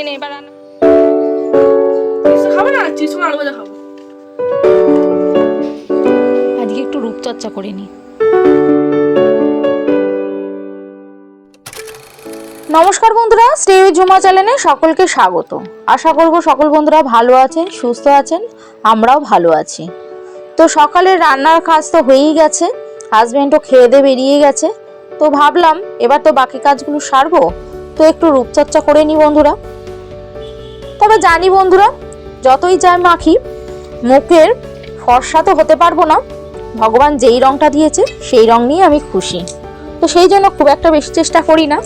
নে নে এবার খাব না? চিপস খাব আজকে একটু রূপচর্চা করে নি। নমস্কার বন্ধুরা স্টে উইথ ঝুমা চ্যানেলে সকলকে স্বাগত। আশা করব সকল বন্ধুরা ভালো আছেন, সুস্থ আছেন, আমরাও ভালো আছি। তো সকালের রান্নার কাজ তো হয়েই গেছে হাজব্যান্ডও খেয়ে দিয়ে বেরিয়ে গেছে। তো ভাবলাম, এবার তো বাকি কাজগুলো সারবো, তো একটু রূপচর্চা করে নি বন্ধুরা। তবে জানি বন্ধুরা যতই যাই মাখি মুখের ফর্সা তো হতে পারব না। ভগবান যেই রংটা দিয়েছে সেই রং নিয়ে আমি খুশি। তো সেই জন্য খুব একটা বেশি চেষ্টা করি না।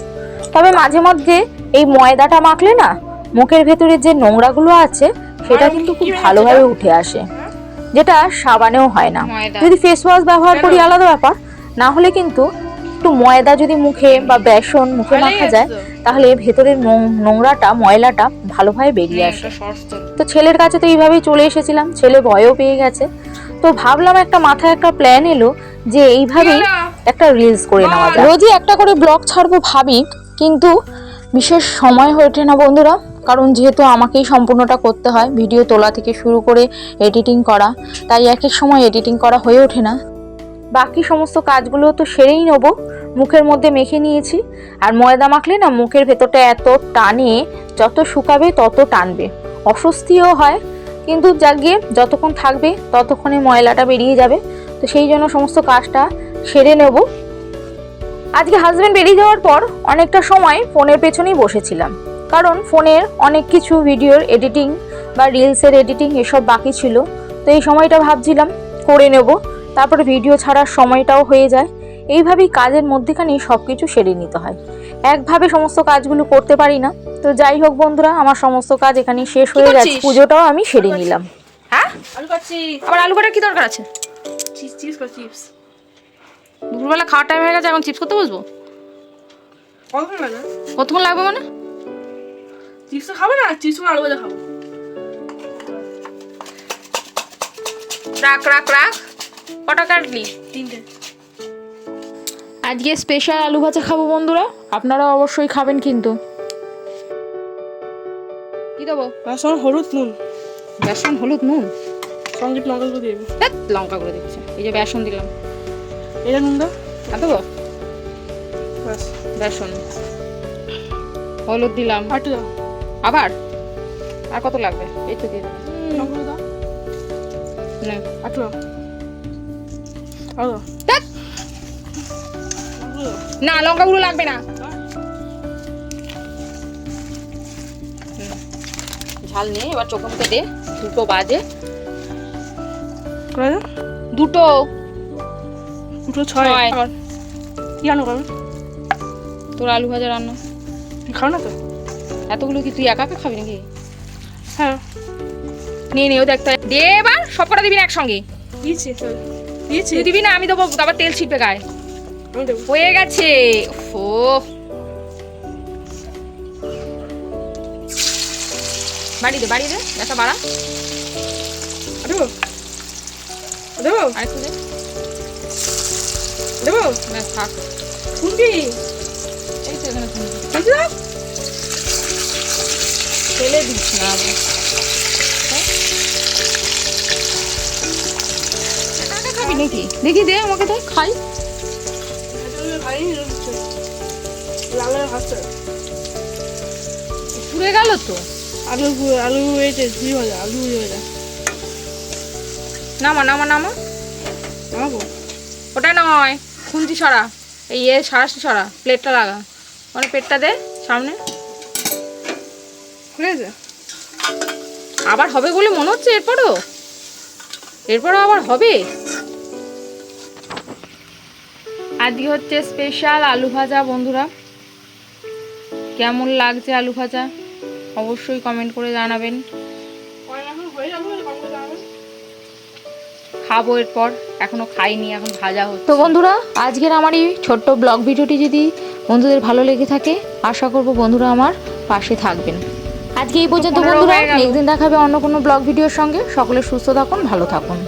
তবে মাঝে মধ্যে এই ময়দাটা মাখলে না মুখের ভেতরে যে নোংরাগুলো আছে সেটা কিন্তু খুব ভালোভাবে উঠে আসে। যেটা সাবানেও হয় না। যদি ফেস ওয়াশ ব্যবহার করি আলাদা ব্যাপার না হলে কিন্তু একটু ময়দা যদি মুখে বা বেসন মুখে মাখা যায় তাহলে ভেতরের নোংরাটা ময়লাটা ভালোভাবে বেরিয়ে আসে। তো। ছেলের কাছে তো এইভাবেই চলে এসেছিলাম ছেলে ভয়ও পেয়ে গেছে। তো ভাবলাম একটা মাথায় একটা প্ল্যান এলো যে এইভাবেই একটা রিলস করে নেওয়া যায় রোজই একটা করে ব্লগ ছাড়বো ভাবি কিন্তু বিশেষ সময় হয়ে ওঠে না বন্ধুরা কারণ যেহেতু আমাকেই সম্পূর্ণটা করতে হয় ভিডিও তোলা থেকে শুরু করে এডিটিং করা তাই এক এক সময় এডিটিং করা হয়ে ওঠে না। বাকি সমস্ত কাজগুলো তো সেরেই নেব। মুখের মধ্যে মেখে নিয়েছি। আর ময়দা মাখলে না মুখের ভেতরটা এত টানে, যত শুকাবে তত টানবে। অস্বস্তিও হয়, কিন্তু জাগিয়ে যতক্ষণ থাকবে ততক্ষণে ময়লাটা বেরিয়ে যাবে। তো সেই জন্য সমস্ত কাজটা সেরে নেব। আজকে হাজব্যান্ড বেরিয়ে যাওয়ার পর অনেকটা সময় ফোনের পেছনেই বসেছিলাম। কারণ ফোনের অনেক কিছু ভিডিওর এডিটিং বা রিলসের এডিটিং এসব বাকি ছিল। তো এই সময়টা ভাবছিলাম, করে নেব। তারপরে ভিডিও ছাড়ার সময়টাও হয়ে যায়। এইভাবেই কাজের মধ্যেখানেই সব কিছু সেরে নিতে হয়। একভাবে সমস্ত কাজগুলো করতে পারি না। তো যাই হোক বন্ধুরা আমার সমস্ত কাজ এখানে শেষ হয়ে গেছে। পুজোটাও আমি সেরে নিলাম। হ্যাঁ? আলু কাটছি আবার আলু কাটার কি দরকার আছে? চিপস চিপস কর চিপস। দুপুরবেলা খাওয়ার টাইম হয়ে গেছে এখন চিপস করতে বসবো? কতক্ষণ লাগে কতক্ষণ লাগবে মানে? চিপস খাব না চিপস আলু ভাজা খাব। রাখ রাখ রাখ। কটা কাটলি? তিনটে। আজকে স্পেশাল আলু ভাজা খাব বন্ধুরা আপনারা অবশ্যই খাবেন কিন্তু। কি দেবো? সঙ্গে হলুদ নুন। বেসন হলুদ নুন? একটু লঙ্কা গুঁড়ো দিয়ে দেবো। লঙ্কা করে দিচ্ছে। এই যে বেসন দিলাম। এটা নুন দাও। আর দেবো? ব্যাস। বেসন। হলুদ দিলাম। আর দাও। আবার? আর কত লাগবে? এই তো দিয়ে দেবো। লঙ্কা গুঁড়ো দাও। নে। না লঙ্কা গুঁড়ো লাগবে না। ঝাল নিয়ে এবার চোখে মুখে দে। দুটো বাজে। দুটো। দুটো ছয়। কি রান্না করবে তোর আলু ভাজা রান্না। খাও না তো? এতগুলো কি তুই একা একা খাবি নাকি? হ্যাঁ। নিয়ে নিও দেখতে দে এবার সব কটা দিবি না একসঙ্গে। দিয়েছি দিয়েছি দিবি না আমি দেবো আবার তেল ছিটবে গায়ে। হয়ে গেছে। ও বাড়ি দে বাড়ি দে একটা বাড়া। দেবো। দেবো। আরেকটু দে দেবো। ব্যাস থাক। শুনবি এই তো এখানে শুনবি দেখি দিস না নাকি দেখি দে আমাকে দে খাই। পুড়ে গেল তো। আলু আলু এটা ঝুড়ি ভাজা আলু ভাজা নামা নামা নামা। আমাকে ওটা নয়, খুন্তি সরা। এই এ সারাশি সরা, প্লেটটা লাগা। মানে পেটটা দে, সামনে। ঠিক আবার হবে বলে মনে হচ্ছে এরপরও? এরপরও আবার হবে? আজকে হচ্ছে স্পেশাল আলু ভাজা বন্ধুরা। কেমন লাগছে আলু ভাজা? অবশ্যই কমেন্ট করে জানাবেন। খাব এরপর এখনও খাইনি এখন ভাজা হচ্ছে। তো বন্ধুরা আজকের আমার এই ছোট্ট ব্লগ ভিডিওটি যদি বন্ধুদের ভালো লেগে থাকে আশা করব বন্ধুরা আমার পাশে থাকবেন। আজকে এই পর্যন্ত বন্ধুরা হয়ে গেল। নেক্সট দিন দেখাবে অন্য কোনো ব্লগ ভিডিওর সঙ্গে। সকলে সুস্থ থাকুন ভালো থাকুন।